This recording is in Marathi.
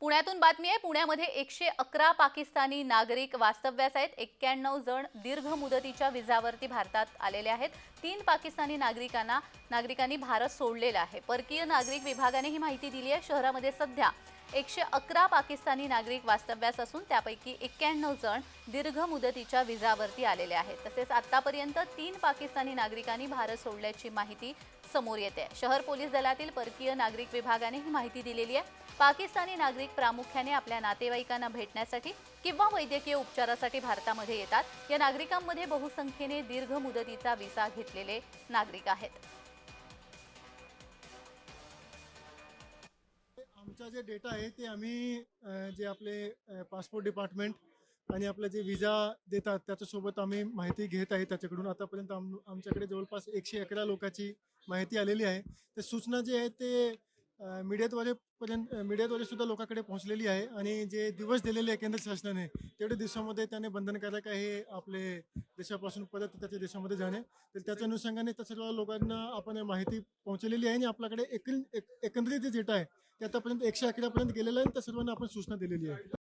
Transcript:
पुण्यातून बातमी आहे पुण्यामध्ये एकशे अकरा पाकिस्तानी नागरिक वास्तव्यास आहेत. एक्क्याण्णव जण दीर्घ मुदतीच्या विजावरती भारतात आलेले आहेत. तीन पाकिस्तानी नागरिकांना नागरिकांनी भारत सोडलेला आहे. परकीय नागरिक विभागाने ही माहिती दिली आहे. शहरामध्ये सध्या एकशे अकरा पाकिस्तानी नागरिक वास्तव्यास असून त्यापैकी एक्क्याण्णव जण दीर्घ मुदतीच्या विजावरती आलेले आहेत. तसेच आतापर्यंत तीन पाकिस्तानी नागरिकांनी भारत सोडल्याची माहिती समोर येते शहर पोलीस दलातील परकीय नागरिक विभागाने ही माहिती दिलेली आहे. पाकिस्तानी नागरिक प्रामुख्याने आपल्या नातेवाईकांना भेटण्यासाठी किंवा वैद्यकीय उपचारासाठी भारतामध्ये येतात. या नागरिकांमध्ये बहुसंख्येने दीर्घ मुदतीचा विसा घेतलेले नागरिक आहेत. आमचा जे डेटा आहे ते आम्ही जे आपले पासपोर्ट डिपार्टमेंट आणि आपलं जे विजा देतात त्याच्यासोबत आम्ही माहिती घेत आहे त्याच्याकडून. आतापर्यंत आम आमच्याकडे जवळपास एकशे अकरा लोकांची माहिती आलेली आहे. तर सूचना जे आहे ते मीडियाद्वारेपर्यंत मीडियाद्वारे सुद्धा लोकांकडे पोहोचलेली आहे आणि जे दिवस दिलेले आहे केंद्र शासनाने तेवढ्या दिवसामध्ये त्याने बंधनकारक आहे आपले देशापासून परत त्याच्या देशामध्ये जाणे. तर त्याच्या अनुषंगाने त्या सर्व लोकांना आपण माहिती पोहोचलेली आहे आणि आपल्याकडे एक- एकंदरीत जे डेटा आहे ते आतापर्यंत एकशे अकरापर्यंत गेलेलं आहे आणि त्या सर्वांना आपण सूचना दिलेली आहे.